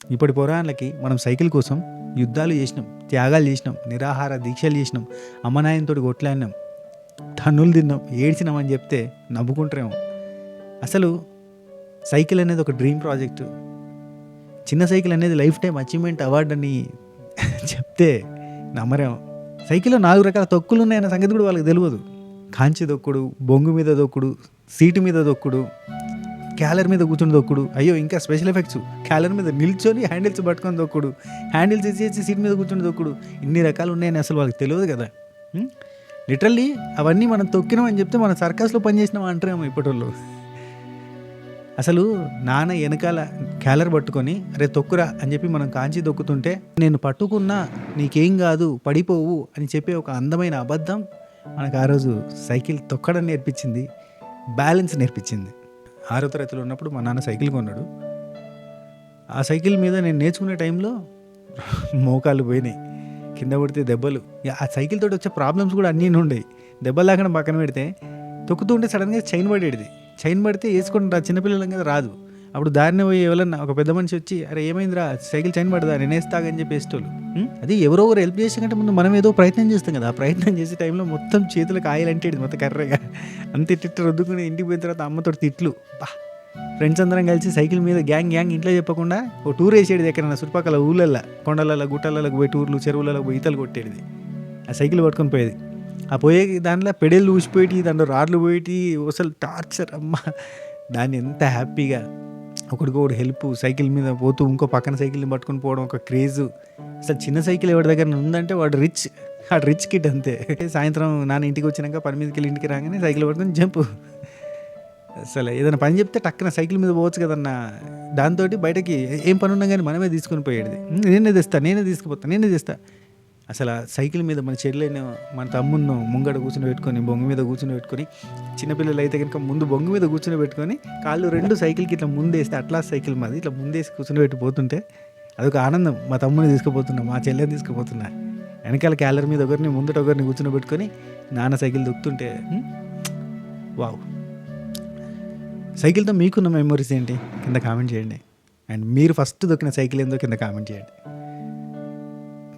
ఇప్పటి పురాణాలకి మనం సైకిల్ కోసం యుద్ధాలు చేసినాం త్యాగాలు చేసినాం నిరాహార దీక్షలు చేసినాం అమ్మనాయంతో కొట్లాడినాం తన్నులు తిన్నాం ఏడ్చినాం అని చెప్తే నవ్వుకుంటారేమో. అసలు సైకిల్ అనేది ఒక డ్రీమ్ ప్రాజెక్టు. చిన్న సైకిల్ అనేది లైఫ్ టైం అచీవ్మెంట్ అవార్డు అని చెప్తే నమ్మరేమో. సైకిల్లో నాలుగు రకాల తొక్కులు ఉన్నాయన్న సంగతి కూడా వాళ్ళకి తెలియదు. కాంచి దొక్కుడు బొంగు మీద దొక్కుడు సీటు మీద దొక్కుడు క్యాలర్ మీద కూర్చుని దొక్కుడు అయ్యో ఇంకా స్పెషల్ ఎఫెక్ట్స్. క్యాలర్ మీద నిల్చొని హ్యాండిల్స్ పట్టుకొని దొక్కుడు హ్యాండిల్స్ ఇచ్చేసి సీట్ మీద కూర్చుని దొక్కుడు ఇన్ని రకాలు ఉన్నాయని అసలు వాళ్ళకి తెలియదు కదా. లిటరల్లీ అవన్నీ మనం తొక్కినామని చెప్తే మనం సర్కస్లో పనిచేసినాం అంటారేమో ఇప్పటి అసలు నాన్న వెనకాల క్యాలర్ పట్టుకొని అరే తొక్కురా అని చెప్పి మనం కాంచి దొక్కుతుంటే నేను పట్టుకున్నా నీకేం కాదు పడిపోవు అని చెప్పే ఒక అందమైన అబద్ధం మనకు ఆ రోజు సైకిల్ తొక్కడం నేర్పించింది. బ్యాలెన్స్ నేర్పించింది. ఆరో తరగతిలో ఉన్నప్పుడు మా నాన్న సైకిల్ కొన్నాడు. ఆ సైకిల్ మీద నేను నేర్చుకునే టైంలో మోకాలు పోయినాయి. కింద పడితే దెబ్బలు. ఆ సైకిల్ తోటి వచ్చే ప్రాబ్లమ్స్ కూడా అన్నీ ఉండేవి దెబ్బలు లేకుండా పక్కన పెడితే తొక్కుతూ ఉంటే సడన్గా చైన్ పడేది చైన్ పడితే వేసుకుని రా చిన్నపిల్లలం కదా రాదు. అప్పుడు దారిని పోయి ఎవరన్నా ఒక పెద్ద మనిషి వచ్చి అరే ఏమైందిరా? సైకిల్ చైన్ పడదా? నేను వేస్తాగని చెప్పి వేసేటోళ్ళు. అది ఎవరో ఒకరు హెల్ప్ చేసే కంటే ముందు మనం ఏదో ప్రయత్నం చేస్తాం కదా. ఆ ప్రయత్నం చేసే టైంలో మొత్తం చేతులకు ఆయిల్ అంటేది మొత్తం కర్రగా. అంత తిట్టు రుద్దుకుని ఇంటికి పోయిన తర్వాత అమ్మతో తిట్లు. బా. ఫ్రెండ్స్ అందరం కలిసి సైకిల్ మీద గ్యాంగ్ గ్యాంగ్ ఇంట్లో చెప్పకుండా ఓ టూర్ వేసేది ఎక్కడైనా చుట్టుపక్కల ఊళ్ళల్లో కొండలలో గుట్టలలో పోయి టూర్లు చెరువులలో పోయి ఈతలు కొట్టేది ఆ సైకిల్ పట్టుకొని పోయేది. ఆ పోయే దాంట్లో పెడేళ్ళు ఊసిపోయి దాంట్లో రాడ్లు పోయి అసలు టార్చర్ అమ్మ. దాన్ని ఎంత హ్యాపీగా ఒకడికొకటి హెల్ప్ సైకిల్ మీద పోతూ ఇంకో పక్కన సైకిల్ని పట్టుకొని పోవడం ఒక క్రేజ్. అసలు చిన్న సైకిల్ ఎవరి దగ్గర ఉందంటే వాడు రిచ్. ఆ రిచ్ కిట్ అంతే. సాయంత్రం నాన్న ఇంటికి వచ్చినాక పని మీదకి వెళ్ళి ఇంటికి రాగానే సైకిల్ పట్టుకొని జంప్. అసలు ఏదైనా పని చెప్తే టక్కున సైకిల్ మీద పోవచ్చు కదన్న. దాంతో బయటకి ఏం పని ఉన్నా కానీ మనమే తీసుకొని పోయేది. నేనే తెస్తా నేనే తీసుకుపోతా నేనే తెస్తా. అసలు ఆ సైకిల్ మీద మన చెల్లెను మన తమ్మును ముంగడ కూర్చుని పెట్టుకొని బొంగు మీద కూర్చుని పెట్టుకొని చిన్నపిల్లలు అయితే కనుక ముందు బొంగు మీద కూర్చుని పెట్టుకొని కాళ్ళు రెండు సైకిల్కి ఇట్లా ముందేస్తే అట్లా సైకిల్ మాది ఇట్లా ముందేసి కూర్చుని పెట్టి పోతుంటే అదొక ఆనందం. మా తమ్ముని తీసుకుపోతున్నా మా చెల్లెని తీసుకుపోతున్నా. వెనకాల క్యాలర్ మీద ఒకరిని ముందట ఒకరిని కూర్చుని పెట్టుకొని నాన్న సైకిల్ దొక్కుతుంటే వావ్. సైకిల్తో మీకున్న మెమరీస్ ఏంటి? కింద కామెంట్ చేయండి. అండ్ మీరు ఫస్ట్ దొక్కిన సైకిల్ ఏందో కింద కామెంట్ చేయండి.